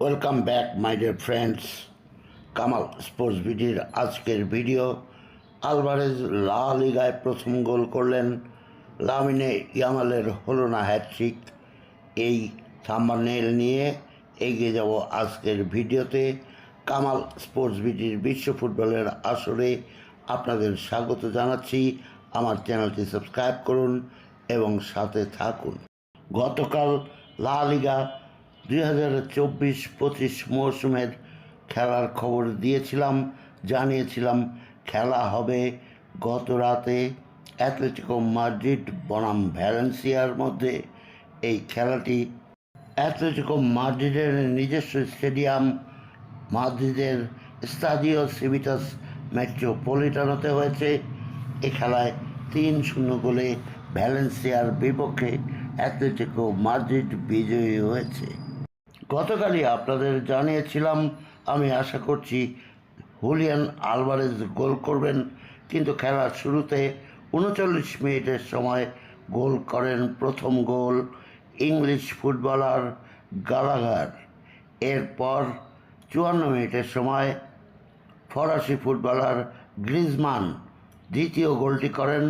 Welcome back my dear friends Kamal sports বিডির আজকের video Alvarez লা লিগায় প্রথম গোল করলেন। লামিনে ইয়ামালের হলো না হ্যাট্রিক এই থাম্বানেল নিয়ে এগিয়ে যাব আজকের ভিডিওতে কামাল স্পোর্টস বিডির বিশ্ব ফুটবলের আসরে আপনাদের স্বাগত জানাচ্ছি। আমার চ্যানেলটি সাবস্ক্রাইব করুন এবং সাথে থাকুন। গতকাল লা লিগা দুই হাজার চব্বিশ পঁচিশ মৌসুমের খেলার খবর দিয়েছিলাম, জানিয়েছিলাম, খেলা হবে গত রাতে অ্যাথলেটিকো মাদ্রিদ বনাম ভ্যালেন্সিয়ার মধ্যে। এই খেলাটি অ্যাথলেটিকো মাদ্রিদের নিজস্ব স্টেডিয়াম, মাদ্রিদের স্টাডিও সিভিটাস মেট্রোপলিটানোতে হয়েছে। এ খেলায় তিন শূন্য গোলে ভ্যালেন্সিয়ার বিপক্ষে অ্যাথলেটিকো মাদ্রিদ বিজয়ী হয়েছে। গতকালই আপনাদের জানিয়েছিলাম, আমি আশা করছি হুলিয়ান আলভারেজ গোল করবেন, কিন্তু খেলার শুরুতে উনচল্লিশ মিনিটের সময় গোল করেন প্রথম গোল ইংলিশ ফুটবলার গালাঘার এরপর চুয়ান্ন মিনিটের সময় ফরাসি ফুটবলার গ্রিজমান দ্বিতীয় গোলটি করেন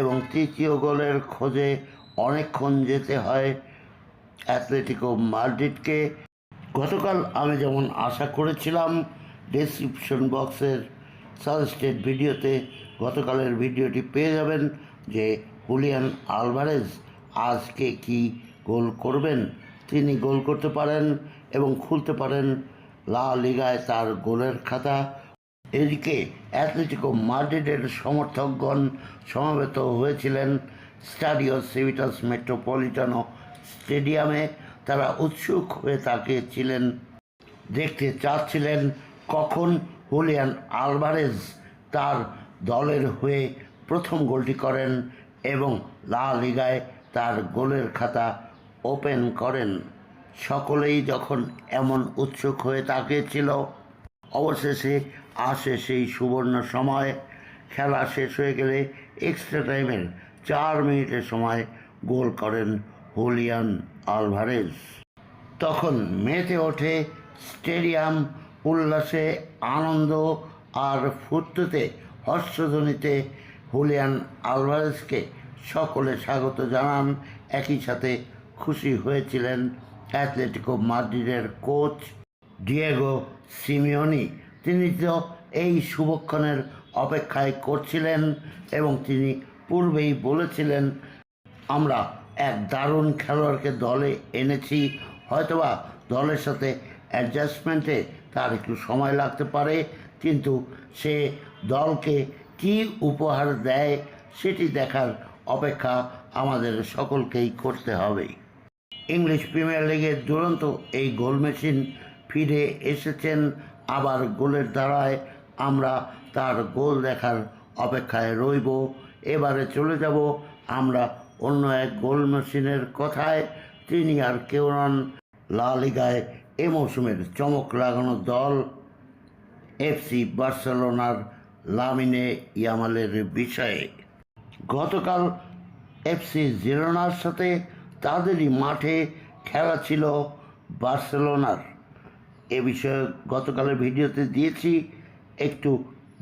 এবং তৃতীয় গোলের খোঁজে অনেকক্ষণ যেতে হয় অ্যাথলেটিকো মাদ্রিদকে গতকাল আমি যেমন আশা করেছিলাম ডেসক্রিপশন বক্সের সাজেস্টেড ভিডিওতে গতকালের ভিডিওটি পেয়ে যাবেন যে হুলিয়ান আলভারেজ আজকে কি গোল করবেন। তিনি গোল করতে পারেন এবং খুলতে পারেন লা লিগায় তার গোলের খাতা। এদিকে অ্যাথলেটিকো মাদ্রিদের সমর্থকগণ সমবেত হয়েছিলেন স্টাডিও সিভিটাস মেট্রোপলিটানো স্টেডিয়ামে তারা উৎসুক হয়ে তাকিয়েছিলেন। দেখতে চাচ্ছিলেন কখন হুলিয়ান আলভারেজ তার দলের হয়ে প্রথম গোলটি করেন এবং লা লিগায় তার গোলের খাতা ওপেন করেন। সকলেই যখন এমন উৎসুক হয়ে তাকিয়েছিল, অবশেষে আসে সেই সুবর্ণ সময়। খেলা শেষ হয়ে গেলে এক্সট্রা টাইমের চার মিনিটের সময় গোল করেন হুলিয়ান আলভারেজ। তখন মেতে ওঠে স্টেডিয়াম, উল্লাসে আনন্দ আর ফুর্তিতে হর্ষধ্বনিতে হুলিয়ান আলভারেজকে সকলে স্বাগত জানান। একই সাথে খুশি হয়েছিলেন অ্যাথলেটিকো মাদ্রিদের কোচ ডিয়েগো সিমিওনি। তিনি তো এই শুভক্ষণের অপেক্ষায় করছিলেন এবং তিনি পূর্বেই বলেছিলেন, আমরা এক দারুণ খেলোয়াড়কে দলে এনেছি। হয়তোবা দলের সাথে অ্যাডজাস্টমেন্টে তার একটু সময় লাগতে পারে, কিন্তু সে দলকে কী উপহার দেয় সেটি দেখার অপেক্ষা আমাদের সকলকেই করতে হবে। ইংলিশ প্রিমিয়ার লিগের দুরন্ত এই গোল মেশিন ফিরে এসেছেন। আবার গোলের দ্বারায় আমরা তার গোল দেখার অপেক্ষায় রইব। এবারে চলে যাব আমরা অন্য এক গোল মেশিনের কথায় তিনি আর কেউ নন। লা লিগায় এ মৌসুমের চমক লাগানো দল এফসি বার্সেলোনার লামিনে ইয়ামালের বিষয়ে। গতকাল এফসি জিরোনার সাথে তাদেরই মাঠে খেলা ছিল বার্সেলোনার। এ বিষয়ে গতকালের ভিডিওতে দিয়েছি, একটু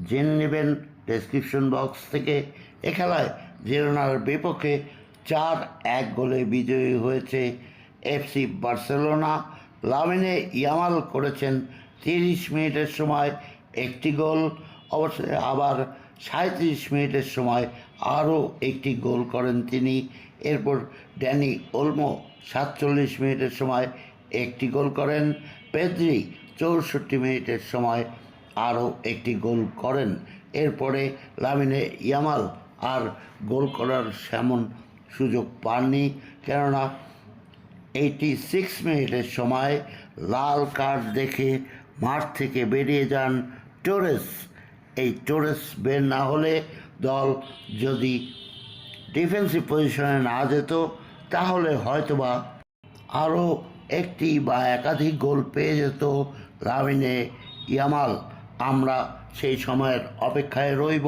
জেনে নেবেন। ডেসক্রিপশন বক্স থেকে এ খেলায় জিরোনার বিপক্ষে চার এক গোলে বিজয়ী হয়েছে এফসি বার্সেলোনা। লামিনে ইয়ামাল করেছেন তিরিশ মিনিটের সময় একটি গোল। অবশ্যই আবার সাঁত্রিশ মিনিটের সময় আরও একটি গোল করেন তিনি। এরপর ড্যানি ওলমো সাতচল্লিশ মিনিটের সময় একটি গোল করেন। পেদ্রি চৌষট্টি মিনিটের সময় আরও একটি গোল করেন। এরপরে লামিনে ইয়ামাল আর গোল করার সেমন সুযোগ পাননি। কেননা এইটি সিক্স মিনিটের সময় লাল কার্ড দেখে মাঠ থেকে বেরিয়ে যান টোরেস এই টোরেস বের না হলে দল যদি ডিফেন্সিভ পজিশনে না যেত, তাহলে হয়তোবা আরও একটি বা একাধিক গোল পেয়ে যেত লামিনে ইয়ামাল। আমরা সেই সময়ের অপেক্ষায় রইব,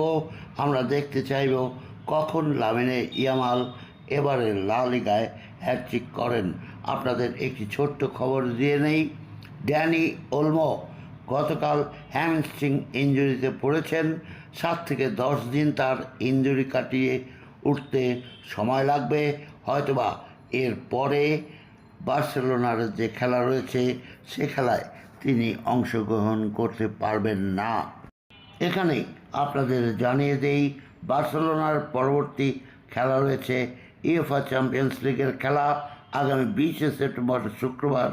আমরা দেখতে চাইব কখন লামিনে ইয়ামাল এবারে লা লিগায় হ্যাট্রিক করেন। আপনাদের একটি ছোট্ট খবর দিয়ে নেই। ড্যানি ওলমো গতকাল হ্যামস্ট্রিং ইঞ্জুরিতে পড়েছেন। সাত থেকে দশ দিন তার ইঞ্জুরি কাটিয়ে উঠতে সময় লাগবে। হয়তোবা এর পরে বার্সেলোনার যে খেলা রয়েছে, সে খেলায় তিনি অংশগ্রহণ করতে পারবেন না। এখানেই আপনাদের জানিয়ে দেই, বার্সেলোনার পরবর্তী খেলা রয়েছে ইউএফা চ্যাম্পিয়ন্স লিগের খেলা আগামী বিশে সেপ্টেম্বর শুক্রবার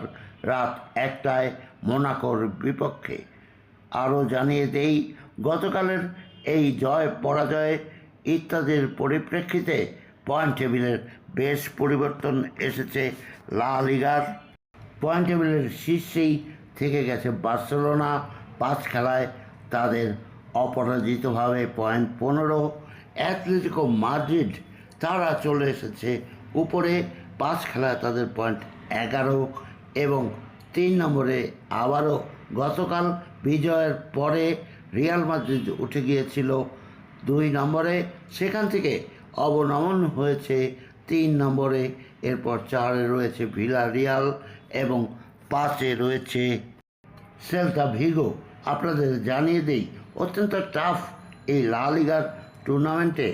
রাত একটায় মোনাকোর বিপক্ষে। আরও জানিয়ে দেই, গতকালের এই জয় পরাজয় ইত্যাদির পরিপ্রেক্ষিতে পয়েন্ট টেবিলের বেশ পরিবর্তন এসেছে লা লিগার। পয়েন্ট টেবিলের শীর্ষেই থেকে গেছে বার্সেলোনা। পাঁচ খেলায় তাদের অপরাজিতভাবে পয়েন্ট পনেরো অ্যাথলেটিকো মাদ্রিদ তারা চলে এসেছে। উপরে পাঁচ খেলায় তাদের পয়েন্ট এগারো এবং তিন নম্বরে আবারও গতকাল বিজয়ের পরে রিয়াল মাদ্রিদ উঠে গিয়েছিল দুই নম্বরে। সেখান থেকে অবনমন হয়েছে তিন নম্বরে। এরপর চারে রয়েছে ভিলা রিয়াল এবং পাঁচে রয়েছে সেলতা ভিগো। আপনাদের জানিয়ে দেই, অত্যন্ত টাফ এই লা লিগার টুর্নামেন্টে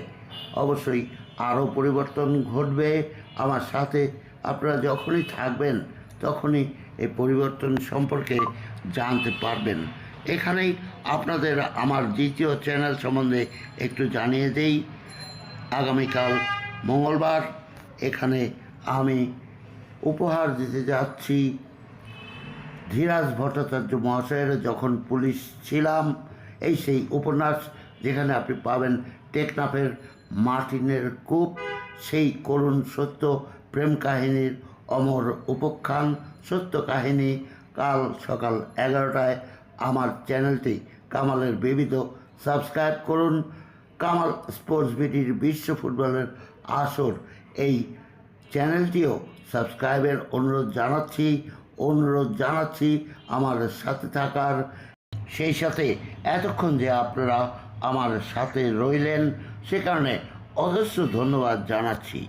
অবশ্যই আরও পরিবর্তন ঘটবে। আমার সাথে আপনারা যখনই থাকবেন, তখনই এই পরিবর্তন সম্পর্কে জানতে পারবেন। এখানেই আপনাদের আমার দ্বিতীয় চ্যানেল সম্বন্ধে একটু জানিয়ে দেই। আগামীকাল মঙ্গলবার এখানে আমি উপহার দিতে যাচ্ছি ধীরাজ ভট্টাচার্য মহাশয়ের। যখন পুলিশ ছিলাম, এই সেই উপন্যাস যেখানে আপনি পাবেন টেকনাফের মার্টিনের কূপ, সেই করুণ সত্য প্রেম কাহিনীর অমর উপখ্যান, সত্য কাহিনী কাল সকাল এগারোটায় আমার চ্যানেলটি কামালের বিবিধ। সাবস্ক্রাইব করুন কামাল স্পোর্টস বিটির বিশ্ব ফুটবলের আসর। এই চ্যানেলটিও সাবস্ক্রাইবের অনুরোধ জানাচ্ছি অনুরোধ জানাচ্ছি আমার সাথে থাকার। সেই সাথে এতক্ষণ যে আপনারা আমার সাথে রইলেন সে কারণে অজস্র ধন্যবাদ জানাচ্ছি।